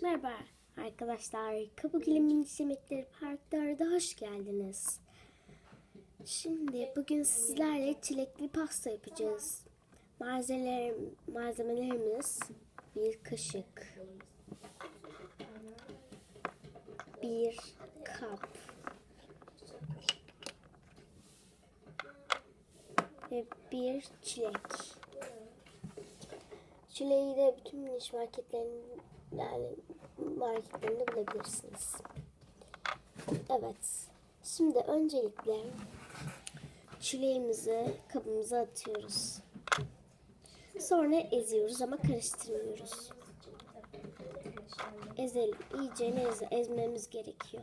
Merhaba arkadaşlar. Kapıgül'ün Minis Yemekleri Part 4'e hoş geldiniz. Şimdi bugün sizlerle çilekli pasta yapacağız. Malzemeler, malzemelerimiz bir kaşık, bir kap ve bir çilek. Çileği de bütün miniş marketlerin yani marketlerinde bulabilirsiniz. Evet. Şimdi öncelikle çileğimizi kabımıza atıyoruz. Sonra eziyoruz ama karıştırmıyoruz. Ezelim. İyice ez, ezmemiz gerekiyor.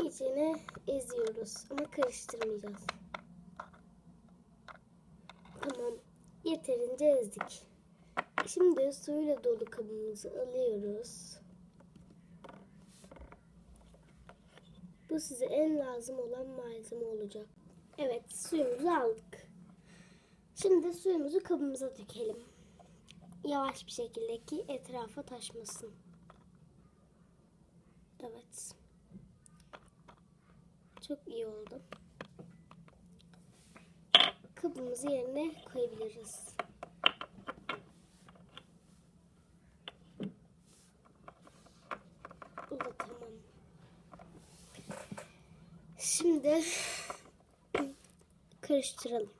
İyice eziyoruz ama karıştırmayacağız. Tamam. Yeterince ezdik. Şimdi suyla dolu kabımızı alıyoruz. Bu size en lazım olan malzeme olacak. Evet, suyumuzu aldık. Şimdi suyumuzu kabımıza dökelim. Yavaş bir şekilde ki etrafa taşmasın. Evet. Çok iyi oldu kabımızı yerine koyabiliriz. Bu tamam. Şimdi karıştıralım.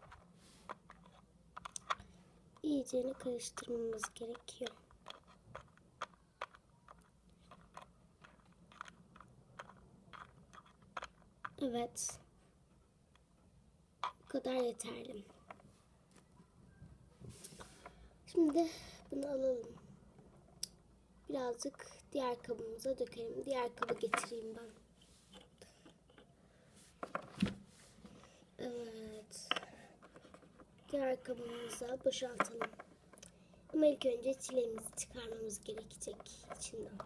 İyice karıştırmamız gerekiyor. Evet. Kadar yeterli. Şimdi bunu alalım. Birazcık diğer kabımıza dökelim. Diğer kabı getireyim ben. Evet. Diğer kabımıza boşaltalım. Ama ilk önce çileğimizi çıkarmamız gerekecek içinden.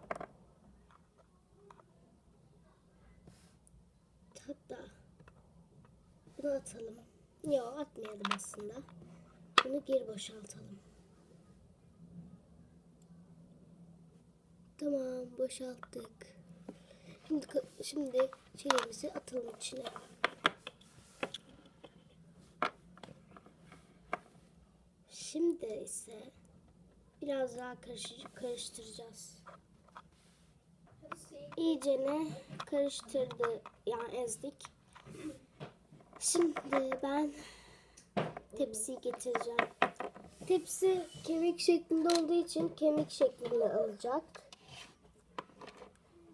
Hatta bunu atalım. Yok atmayalım aslında. Bunu geri boşaltalım. Tamam boşalttık. Şimdi, şimdi çileğimizi atalım içine. Şimdi ise biraz daha karış, karıştıracağız. İyicene karıştırdı yani ezdik. Şimdi ben tepsiyi getireceğim. Tepsi kemik şeklinde olduğu için kemik şeklinde alacak.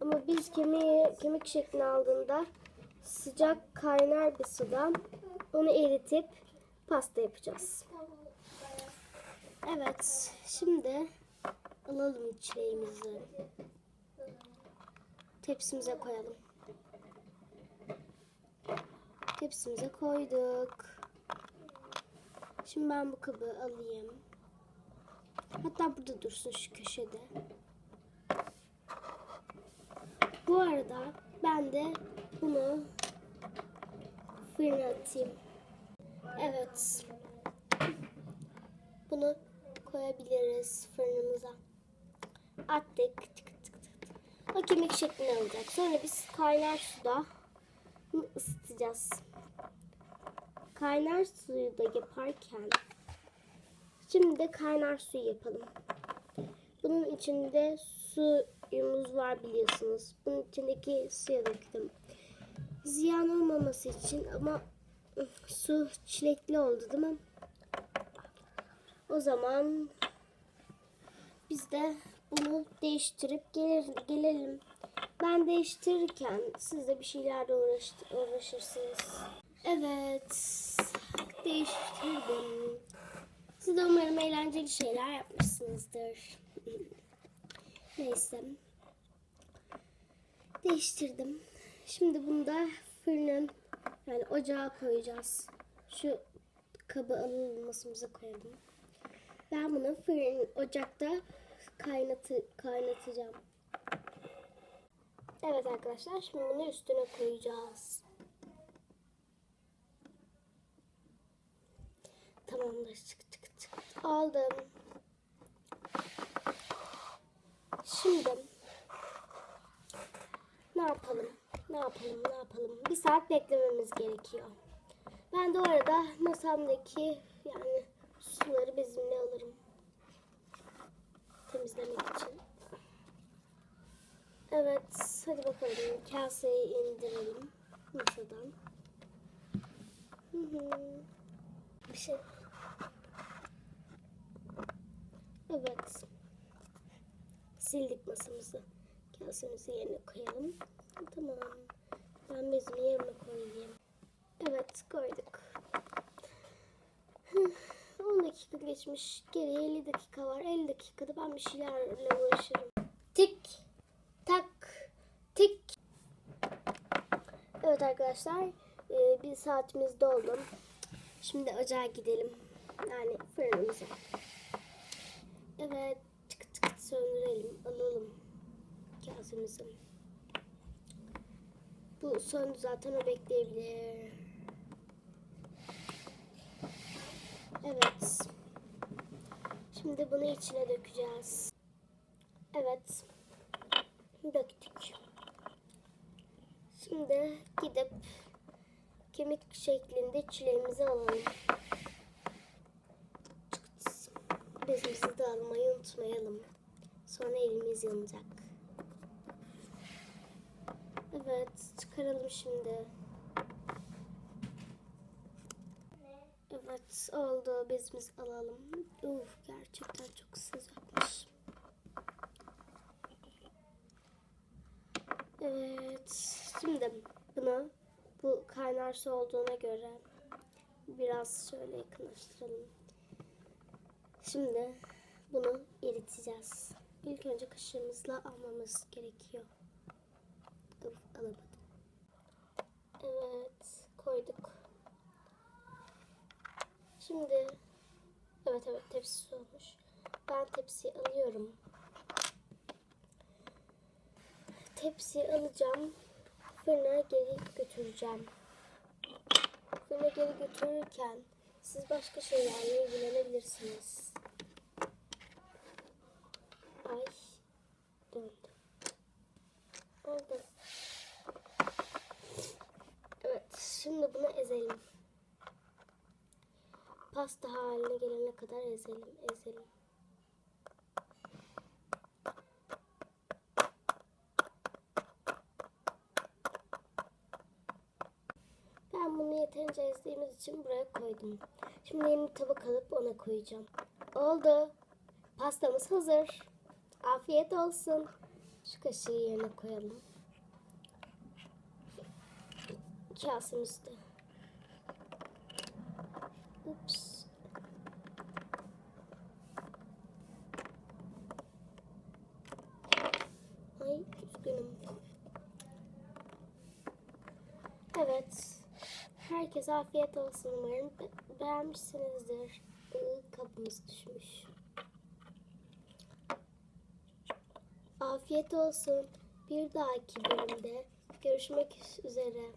Ama biz kemiği kemik şeklinde aldığında sıcak kaynar bir sudan onu eritip pasta yapacağız. Evet, şimdi alalım çileğimizi. Tepsimize koyalım. Tepsimize koyduk. Şimdi ben bu kabı alayım. Hatta burada dursun şu köşede. Bu arada ben de bunu fırına atayım. Evet. Bunu koyabiliriz fırınımıza. Attık. Tık tık tık. O kemik şeklini alacak. Sonra biz kaynar suda ısıtacağız. Kaynar suyu da yaparken şimdi de kaynar suyu yapalım. Bunun içinde suyumuz var biliyorsunuz. Bunun içindeki suya döktüm. Ziyan olmaması için ama su çilekli oldu değil mi? O zaman biz de bunu değiştirip gelir, gelelim. Ben değiştirirken siz de bir şeylerle uğraş, uğraşırsınız. Evet. Değiştirdim. Siz de umarım eğlenceli şeyler yapmışsınızdır. Neyse. Değiştirdim. Şimdi bunu da fırının yani ocağa koyacağız. Şu kabı alalım masamıza koyalım. Ben bunu fırın ocakta kaynatı, kaynatacağım. Evet arkadaşlar şimdi bunu üstüne koyacağız. Tamamdır çık çık çık. Aldım. Şimdi ne yapalım? Ne yapalım? Ne yapalım? Bir saat beklememiz gerekiyor. Ben de o arada masamdaki yani suları bizimle alırım. Temizlemek için. Evet, hadi bakalım. Kaseyi indirelim masadan. Hı hı. Bir şey. Evet. Sildik masamızı. Kasemizi yerine koyalım. Tamam. Ben bezimi yerine koyayım. Evet koyduk. Hıh, 10 dakika geçmiş. Geriye 50 dakika var. 50 dakikada ben bir şeylerle uğraşırım. Tik tak tik. Evet arkadaşlar. e, bir saatimiz doldu. Şimdi ocağa gidelim. Yani fırınımıza. Evet. Tık tık söndürelim. Alalım kasemizi. Bu söndü zaten o bekleyebilir. Evet. Şimdi bunu içine dökeceğiz. Evet. Döktük. Şimdi gidip kemik şeklinde çileğimizi alalım. Bezimizi de almayı unutmayalım. Sonra elimiz yanacak. Evet, çıkaralım şimdi. Evet, oldu. Bezimizi alalım. Uf, gerçekten çok sıcakmış. Evet, şimdi bunu bu kaynar su olduğuna göre biraz şöyle yakınlaştıralım. Şimdi bunu eriteceğiz. İlk önce kaşığımızla almamız gerekiyor. Alamadım. Evet, koyduk. Şimdi, evet evet tepsi olmuş. Ben tepsiyi alıyorum. Tepsiyi alacağım. Fırına geri götüreceğim. Fırına geri götürürken siz başka şeylerle ilgilenebilirsiniz. Ay, döndü. Oldu. Evet, bunu ezelim. Pasta haline gelene kadar ezelim, ezelim. Ben bunu yeterince ezdiğimiz için buraya koydum. Şimdi yeni tabak alıp ona koyacağım. Oldu. Pastamız hazır. Afiyet olsun. Şu kaşığı yerine koyalım. Kasemizde. Ups. Ay üzgünüm. Evet. Herkese afiyet olsun umarım. Be- beğenmişsinizdir. Iı, Kapımız düşmüş. Afiyet olsun. Bir dahaki bölümde görüşmek üzere.